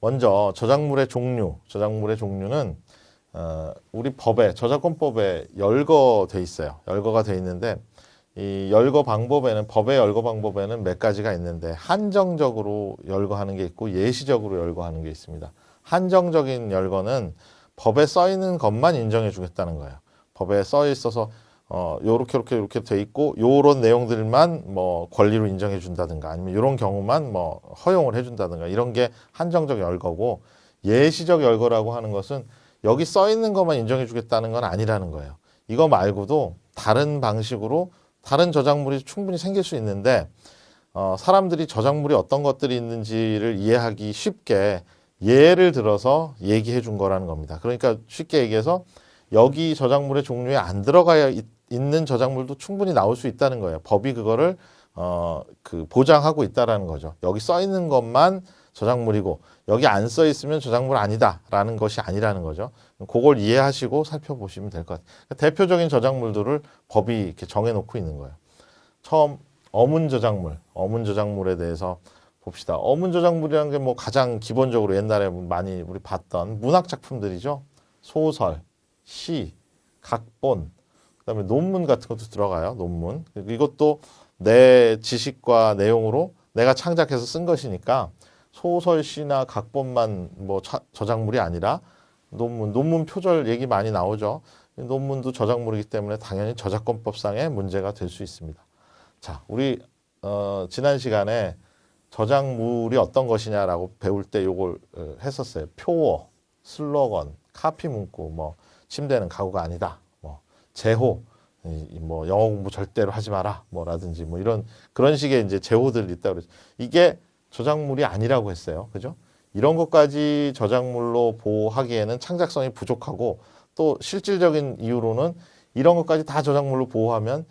먼저 저작물의 종류, 저작물의 종류는 어, 우리 법에 저작권법에 열거돼 있어요. 열거가 돼 있는데 이 열거 방법에는 법의 열거 방법에는 몇 가지가 있는데 한정적으로 열거하는 게 있고 예시적으로 열거하는 게 있습니다. 한정적인 열거는 법에 써 있는 것만 인정해 주겠다는 거예요. 법에 써 있어서 어 요렇게 요렇게 요렇게 돼 있고 요런 내용들만 뭐 권리로 인정해 준다든가 아니면 요런 경우만 뭐 허용을 해 준다든가 이런 게 한정적 열거고 예시적 열거라고 하는 것은 여기 써 있는 것만 인정해 주겠다는 건 아니라는 거예요. 이거 말고도 다른 방식으로 다른 저작물이 충분히 생길 수 있는데 어, 사람들이 저작물이 어떤 것들이 있는지를 이해하기 쉽게 예를 들어서 얘기해 준 거라는 겁니다. 그러니까 쉽게 얘기해서 여기 저작물의 종류에 안 들어가야 있, 있는 저작물도 충분히 나올 수 있다는 거예요. 법이 그거를 어, 그 보장하고 있다라는 거죠. 여기 써 있는 것만 저작물이고 여기 안 써 있으면 저작물 아니다라는 것이 아니라는 거죠. 그걸 이해하시고 살펴보시면 될 것 같아요. 그러니까 대표적인 저작물들을 법이 이렇게 정해놓고 있는 거예요. 처음 어문 저작물, 어문 저작물에 대해서 봅시다. 어문 저작물이라는 게 뭐 가장 기본적으로 옛날에 많이 우리 봤던 문학 작품들이죠. 소설, 시, 각본, 그다음에 논문 같은 것도 들어가요. 논문. 이것도 내 지식과 내용으로 내가 창작해서 쓴 것이니까 소설, 시나 각본만 뭐 차- 저작물이 아니라 논문, 논문 표절 얘기 많이 나오죠. 논문도 저작물이기 때문에 당연히 저작권법상의 문제가 될 수 있습니다. 자, 우리 어, 지난 시간에 저작물이 어떤 것이냐라고 배울 때 요걸 어, 했었어요. 표어, 슬로건, 카피 문구, 뭐 침대는 가구가 아니다. 뭐 제호, 이- 이뭐 영어 공부 절대로 하지 마라. 뭐라든지 뭐 이런 그런 식의 이제 제호들이 있다 그랬죠. 이게 저작물이 아니라고 했어요. 그죠? 이런 것까지 저작물로 보호하기에는 창작성이 부족하고 또 실질적인 이유로는 이런 것까지 다 저작물로 보호하면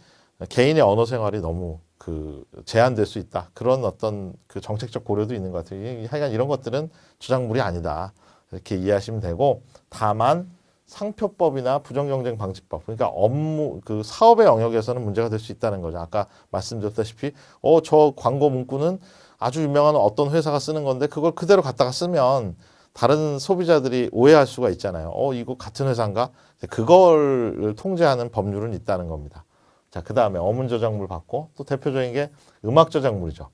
개인의 언어 생활이 너무 그 제한될 수 있다. 그런 어떤 그 정책적 고려도 있는 것 같아요. 이- 하여간 이런 것들은 저작물이 아니다. 이렇게 이해하시면 되고 다만 상표법이나 부정경쟁 방지법 그러니까 업무 그 사업의 영역에서는 문제가 될 수 있다는 거죠. 아까 말씀드렸다시피 어 저 광고 문구는 아주 유명한 어떤 회사가 쓰는 건데 그걸 그대로 갖다가 쓰면 다른 소비자들이 오해할 수가 있잖아요. 어 이거 같은 회사인가? 그걸 통제하는 법률은 있다는 겁니다. 자, 그 다음에 어문 저작물 받고 또 대표적인 게 음악 저작물이죠.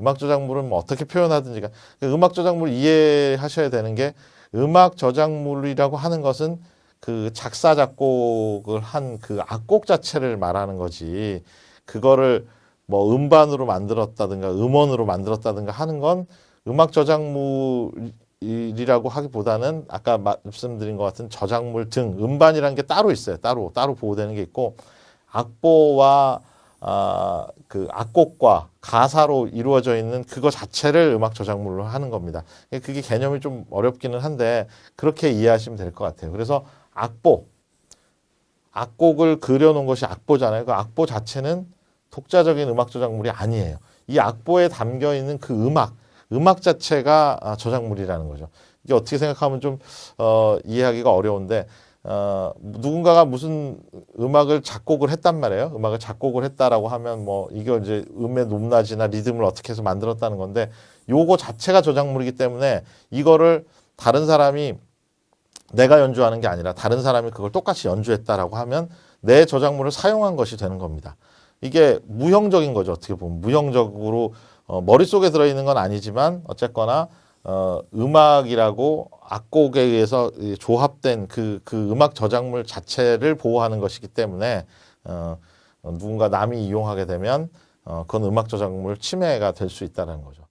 음악 저작물은 뭐 어떻게 표현하든지가 그 음악 저작물 이해하셔야 되는 게 음악 저작물이라고 하는 것은 그 작사 작곡을 한 그 악곡 자체를 말하는 거지 그거를 뭐 음반으로 만들었다든가 음원으로 만들었다든가 하는 건 음악 저작물이라고 하기보다는 아까 말씀드린 것 같은 저작물 등 음반이라는 게 따로 있어요. 따로 따로 보호되는 게 있고 악보와 아, 그 악곡과 가사로 이루어져 있는 그거 자체를 음악 저작물로 하는 겁니다. 그게 개념이 좀 어렵기는 한데 그렇게 이해하시면 될 것 같아요. 그래서 악보, 악곡을 그려놓은 것이 악보잖아요. 그 악보 자체는 독자적인 음악 저작물이 아니에요. 이 악보에 담겨 있는 그 음악, 음악 자체가 아, 저작물이라는 거죠. 이게 어떻게 생각하면 좀 어, 이해하기가 어려운데 어, 누군가가 무슨 음악을 작곡을 했단 말이에요. 음악을 작곡을 했다라고 하면 뭐 이게 이제 음의 높낮이나 리듬을 어떻게 해서 만들었다는 건데 요거 자체가 저작물이기 때문에 이거를 다른 사람이 내가 연주하는 게 아니라 다른 사람이 그걸 똑같이 연주했다라고 하면 내 저작물을 사용한 것이 되는 겁니다. 이게 무형적인 거죠. 어떻게 보면 무형적으로 어, 머릿속에 들어있는 건 아니지만 어쨌거나 어, 음악이라고 악곡에 의해서 이 조합된 그, 그 음악 저작물 자체를 보호하는 것이기 때문에 어, 어, 누군가 남이 이용하게 되면 어, 그건 음악 저작물 침해가 될 수 있다는 거죠.